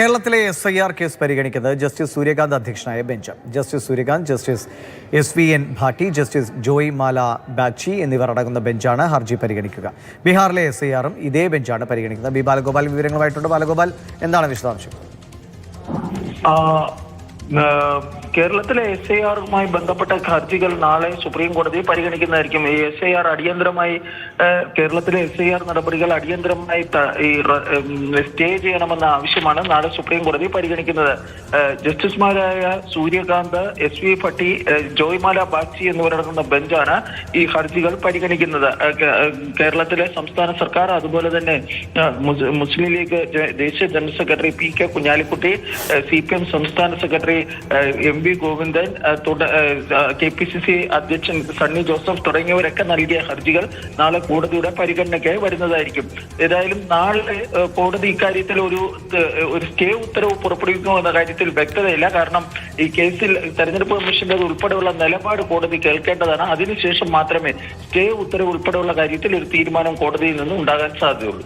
കേരളത്തിലെ S I R case പരിഗണിക്കുന്നത് justice Suryakant അധ്യക്ഷനായ bench. Justice Suryakant justice S V N Bhatti justice Joymalya Bagchi എന്നിവർ അടങ്ങുന്ന ബെഞ്ചാണ് ഹർജി പരിഗണിക്കുക. ബീഹാറിലെ എസ് ഐ ആറും ഇതേ ബെഞ്ചാണ് പരിഗണിക്കുന്നത്. ബി ബാലഗോപാൽ വിവരങ്ങളുമായിട്ടുണ്ട്. ബാലഗോപാൽ എന്താണ് വിശദാംശം? കേരളത്തിലെ എസ് ഐ ആറുമായി ബന്ധപ്പെട്ട ഹർജികൾ നാളെ സുപ്രീം കോടതി പരിഗണിക്കുന്നതായിരിക്കും. ഈ എസ് ഐ ആർ അടിയന്തരമായി കേരളത്തിലെ എസ് ഐ ആർ നടപടികൾ അടിയന്തരമായി സ്റ്റേ ചെയ്യണമെന്ന ആവശ്യമാണ് നാളെ സുപ്രീം കോടതി പരിഗണിക്കുന്നത്. ജസ്റ്റിസുമാരായ സൂര്യകാന്ത് എസ് വി ഭട്ടി ജോയ്മാല ബാഗ്ചി എന്നിവരടങ്ങുന്ന ബെഞ്ചാണ് ഈ ഹർജികൾ പരിഗണിക്കുന്നത്. കേരളത്തിലെ സംസ്ഥാന സർക്കാർ അതുപോലെ തന്നെ മുസ്ലിം ലീഗ് ദേശീയ general secretary P K Kunhalikutty C P M സംസ്ഥാന secretary M V Govindan K P C C അധ്യക്ഷൻ സണ്ണി ജോസഫ് തുടങ്ങിയവരൊക്കെ നൽകിയ ഹർജികൾ നാളെ കോടതിയുടെ പരിഗണനയ്ക്കായി വരുന്നതായിരിക്കും. ഏതായാലും നാളെ കോടതി ഇക്കാര്യത്തിൽ ഒരു ഒരു സ്റ്റേ ഉത്തരവ് പുറപ്പെടുവിക്കുമോ എന്ന കാര്യത്തിൽ വ്യക്തതയില്ല. കാരണം ഈ കേസിൽ തെരഞ്ഞെടുപ്പ് കമ്മീഷന്റെ ഉൾപ്പെടെയുള്ള നിലപാട് കോടതി കേൾക്കേണ്ടതാണ്. അതിനുശേഷം മാത്രമേ സ്റ്റേ ഉത്തരവ് ഉൾപ്പെടെയുള്ള കാര്യത്തിൽ ഒരു തീരുമാനം കോടതിയിൽ നിന്ന് ഉണ്ടാകാൻ സാധ്യതയുള്ളൂ.